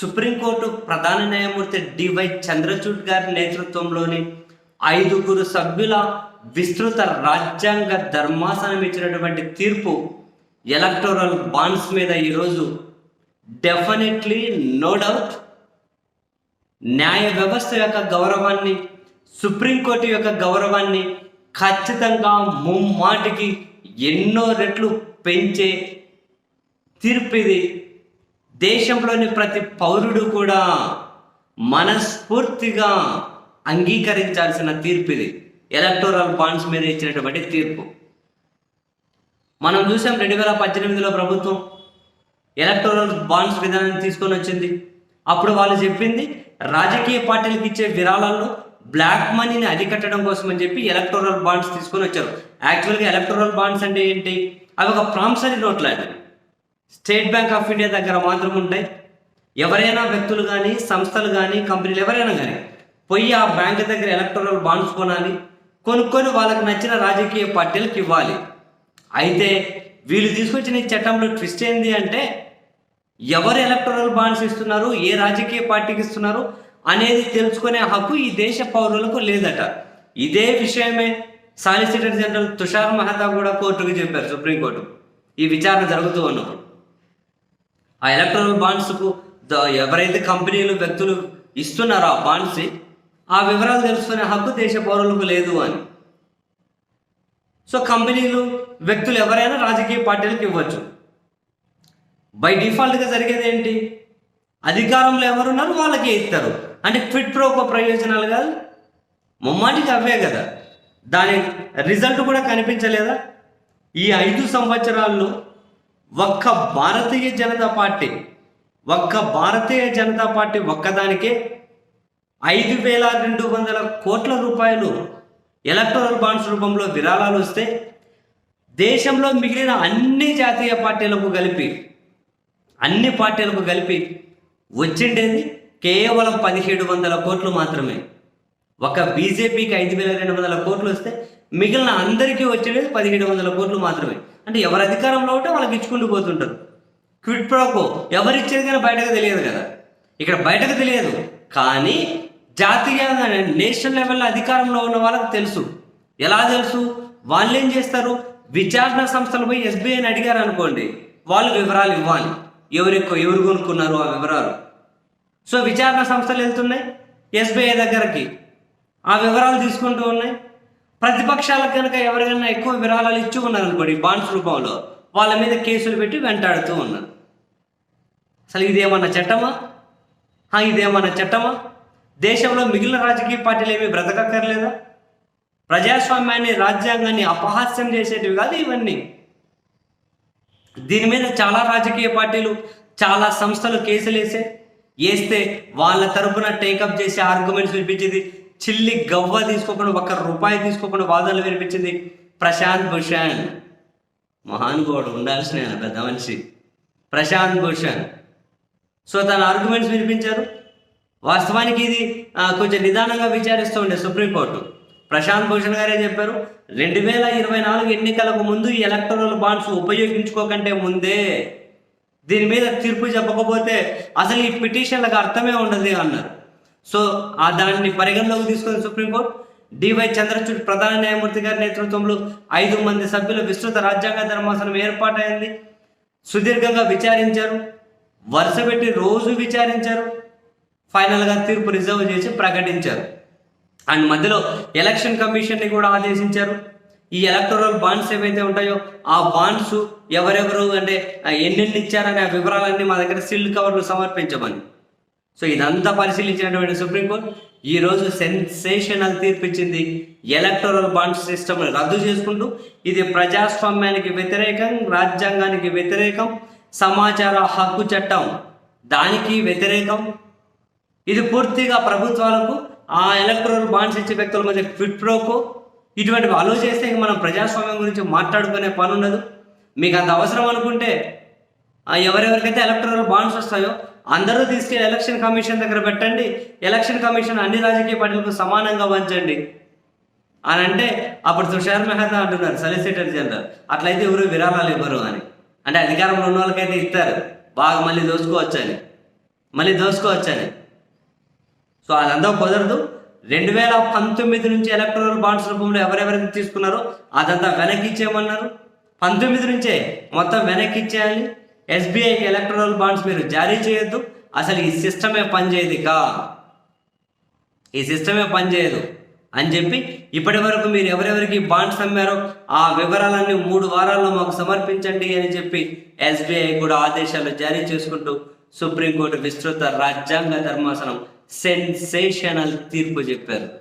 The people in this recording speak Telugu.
సుప్రీంకోర్టు ప్రధాన న్యాయమూర్తి డివై చంద్రచూడ్ గారి నేతృత్వంలోని ఐదుగురు సభ్యుల విస్తృత రాజ్యాంగ ధర్మాసనం ఇచ్చినటువంటి తీర్పు ఎలక్టోరల్ బాండ్స్ మీద ఈరోజు డెఫినెట్లీ నో డౌట్ న్యాయ వ్యవస్థ యొక్క గౌరవాన్ని సుప్రీంకోర్టు యొక్క గౌరవాన్ని ఖచ్చితంగా ముమ్మాటికి ఎన్నో రెట్లు పెంచే తీర్పు ఇది దేశంలోని ప్రతి పౌరుడు కూడా మనస్ఫూర్తిగా అంగీకరించాల్సిన తీర్పు ఇది. ఎలక్టోరల్ బాండ్స్ మీద ఇచ్చినటువంటి తీర్పు. మనం చూసాం రెండు వేల పద్దెనిమిదిలో ప్రభుత్వం ఎలక్టోరల్ బాండ్స్ విధానాన్ని తీసుకొని వచ్చింది. అప్పుడు వాళ్ళు చెప్పింది రాజకీయ పార్టీలకు ఇచ్చే విరాళాల్లో బ్లాక్ మనీని అరికట్టడం కోసం అని చెప్పి ఎలక్టోరల్ బాండ్స్ తీసుకొని వచ్చారు. యాక్చువల్గా ఎలక్టోరల్ బాండ్స్ అంటే ఏంటి? అవి ఒక ప్రామిసరీ నోట్లు లాంటివి స్టేట్ బ్యాంక్ ఆఫ్ ఇండియా దగ్గర మాత్రం ఉంటాయి. ఎవరైనా వ్యక్తులు కానీ సంస్థలు కానీ కంపెనీలు ఎవరైనా కానీ పోయి ఆ బ్యాంక్ దగ్గర ఎలక్ట్రల్ బాండ్స్ కొనాలి కొనుక్కొని వాళ్ళకి నచ్చిన రాజకీయ పార్టీలకు ఇవ్వాలి. అయితే వీళ్ళు తీసుకొచ్చిన ఈ చట్టంలో ట్విస్ట్ ఏంది అంటే ఎవరు ఎలక్టోరల్ బాండ్స్ ఇస్తున్నారు ఏ రాజకీయ పార్టీకి ఇస్తున్నారు అనేది తెలుసుకునే హక్కు ఈ దేశ పౌరులకు లేదట. ఇదే విషయమే సాలిసిటర్ జనరల్ తుషార్ మహతా కూడా కోర్టుకు చెప్పారు సుప్రీంకోర్టు. ఈ విచారణ జరుగుతూ ఉన్నప్పుడు. ఆ ఎలక్ట్రానిక్ బాండ్స్కు ఎవరైతే కంపెనీలు వ్యక్తులు ఇస్తున్నారో ఆ బాండ్స్ ఆ వివరాలు తెలుసుకునే హక్కు దేశ పౌరులకు లేదు అని. సో కంపెనీలు వ్యక్తులు ఎవరైనా రాజకీయ పార్టీలకు ఇవ్వచ్చు. బై డిఫాల్ట్గా జరిగేది ఏంటి? అధికారంలో ఎవరున్నారో? వాళ్ళకే ఇస్తారు. అంటే క్విట్ ప్రోకో ప్రయోజనాలు కాదు. ముమ్మాటికి అవే కదా. దాని రిజల్ట్ కూడా కనిపించలేదా? ఈ ఐదు సంవత్సరాల్లో ఒక్క భారతీయ జనతా పార్టీ ఒక్క భారతీయ జనతా పార్టీ ఒక్కదానికే ఐదు వేల రెండు వందల కోట్ల రూపాయలు ఎలక్టోరల్ బాండ్స్ రూపంలో విరాళాలు వస్తే దేశంలో మిగిలిన అన్ని జాతీయ పార్టీలకు కలిపి అన్ని పార్టీలకు కలిపి వచ్చిండేది కేవలం పదిహేడు వందల కోట్లు మాత్రమే. ఒక బీజేపీకి ఐదు వేల రెండు వందల కోట్లు వస్తే మిగిలిన అందరికీ వచ్చేది పదిహేడు వందల కోట్లు మాత్రమే. అంటే ఎవరు అధికారంలో ఉంటే వాళ్ళకి ఇచ్చుకుంటూ పోతుంటారు. క్విట్ ప్రోకో ఎవరు ఇచ్చేది కానీ బయటకు తెలియదు కదా. ఇక్కడ బయటకు తెలియదు. కానీ జాతీయ నేషనల్ లెవెల్లో అధికారంలో ఉన్న వాళ్ళకి తెలుసు. ఎలా తెలుసు? వాళ్ళు ఏం చేస్తారు? విచారణ సంస్థలు పోయి ఎస్బీఐని అడిగారు అనుకోండి. వాళ్ళు వివరాలు ఇవ్వాలి. ఎవరు ఎక్కువ ఎవరు కొనుక్కున్నారు ఆ వివరాలు? సో విచారణ సంస్థలు వెళ్తున్నాయి. ఎస్బీఐ దగ్గరకి ఆ వివరాలు తీసుకుంటూ ఉన్నాయి. ప్రతిపక్షాలకు కనుక ఎవరికైనా ఎక్కువ విరాళాలు ఇచ్చి ఉన్నారనుకోండి బాండ్స్ రూపంలో వాళ్ళ మీద కేసులు పెట్టి వెంటాడుతూ ఉన్నారు. అసలు ఇదేమన్నా చట్టమా? ఇదేమన్నా చట్టమా? దేశంలో మిగిలిన రాజకీయ పార్టీలు ఏమీ బ్రతకక్కర్లేదా? ప్రజాస్వామ్యాన్ని రాజ్యాంగాన్ని అపహాస్యం చేసేటివి కాదు ఇవన్నీ. దీని మీద చాలా రాజకీయ పార్టీలు చాలా సంస్థలు కేసులు వేసే వేస్తే వాళ్ళ తరపున టేకప్ చేసే ఆర్గ్యుమెంట్స్ వినిపించింది చిల్లి గవ్వ తీసుకోకుండా ఒక్క రూపాయి తీసుకోకుండా వాదనలు వినిపించింది ప్రశాంత్ భూషణ్. మహానుభావుడు ఉండాల్సిన పెద్ద మనిషి. ప్రశాంత్ భూషణ్. సో తన ఆర్గ్యుమెంట్స్ వినిపించారు. వాస్తవానికి ఇది కొంచెం నిదానంగా విచారిస్తూ ఉండే సుప్రీంకోర్టు. ప్రశాంత్ భూషణ్ గారే చెప్పారు రెండు వేల ఇరవై నాలుగు ఎన్నికలకు ముందు ఈ ఎలక్టోరల్ బాండ్స్ ఉపయోగించుకోకంటే ముందే దీని మీద తీర్పు చెప్పకపోతే అసలు ఈ పిటిషన్లకు అర్థమే ఉండదు అన్నారు. సో ఆ దానిని పరిగణలోకి తీసుకుని సుప్రీంకోర్టు డివై చంద్రచూడ్ ప్రధాన న్యాయమూర్తి గారి నేతృత్వంలో ఐదు మంది సభ్యుల విస్తృత రాజ్యాంగ ధర్మాసనం ఏర్పాటైంది. సుదీర్ఘంగా విచారించారు. వరుస పెట్టి రోజు విచారించారు. ఫైనల్గా తీర్పు రిజర్వ్ చేసి ప్రకటించారు. అండ్ మధ్యలో ఎలక్షన్ కమిషన్ని కూడా ఆదేశించారు. ఈ ఎలక్టోరల్ బాండ్స్ ఏవైతే ఉంటాయో ఆ బాండ్స్ ఎవరెవరు అంటే ఎన్నెన్ని ఇచ్చారనే ఆ వివరాలన్నీ మా దగ్గర సీల్డ్ కవర్లు సమర్పించమని. సో ఇదంతా పరిశీలించినటువంటి సుప్రీంకోర్టు ఈరోజు సెన్సేషనల్ తీర్పు ఇచ్చింది. ఎలక్టోరల్ బాండ్ సిస్టమ్ రద్దు చేసుకుంటూ ఇది ప్రజాస్వామ్యానికి వ్యతిరేకం రాజ్యాంగానికి వ్యతిరేకం సమాచార హక్కు చట్టం దానికి వ్యతిరేకం. ఇది పూర్తిగా ప్రభుత్వాలకు ఆ ఎలక్ట్రల్ బాండ్స్ ఇచ్చే వ్యక్తుల మధ్య క్విట్ ప్రోకో ఇటువంటివి అలో చేస్తే ఇంక మనం ప్రజాస్వామ్యం గురించి మాట్లాడుకునే పని ఉండదు మీకు అంత అవసరం అనుకుంటే ఎవరెవరికైతే ఎలక్టోరల్ బాండ్స్ వస్తాయో అందరూ తీసుకెళ్ళి ఎలక్షన్ కమిషన్ దగ్గర పెట్టండి. ఎలక్షన్ కమిషన్ అన్ని రాజకీయ పార్టీలకు సమానంగా వంచండి. అని అంటే అప్పుడు తుషార్ మెహతా అంటున్నారు సొలిసిటర్ జనరల్ అట్లయితే ఎవరు విరాళాలు ఇవ్వరు అని. అంటే అధికారంలో ఉన్న వాళ్ళకైతే ఇస్తారు. బాగా మళ్ళీ దోసుకోవచ్చని. మళ్ళీ దోసుకోవచ్చని. సో అదంతా కుదరదు. రెండు వేల పంతొమ్మిది నుంచి ఎలక్ట్రల్ బాండ్స్ రూపంలో ఎవరెవరైతే తీసుకున్నారో అదంతా వెనక్కి ఇచ్చేయమన్నారు. పంతొమ్మిది నుంచే మొత్తం వెనక్కి ఇచ్చేయాలి. ఎస్బీఐకి ఎలక్ట్రల్ బాండ్స్ మీరు జారీ చేయొద్దు. అసలు ఈ సిస్టమే పనిచేయదు కా ఈ సిస్టమే పనిచేయదు అని చెప్పి ఇప్పటి వరకు మీరు ఎవరెవరికి బాండ్స్ అమ్మారో ఆ వివరాలన్నీ మూడు వారాల్లో మాకు సమర్పించండి అని చెప్పి ఎస్బీఐ కూడా ఆదేశాలు జారీ చేసుకుంటూ సుప్రీంకోర్టు విస్తృత రాజ్యాంగ ధర్మాసనం సెన్సేషనల్ తీర్పు చెప్పారు.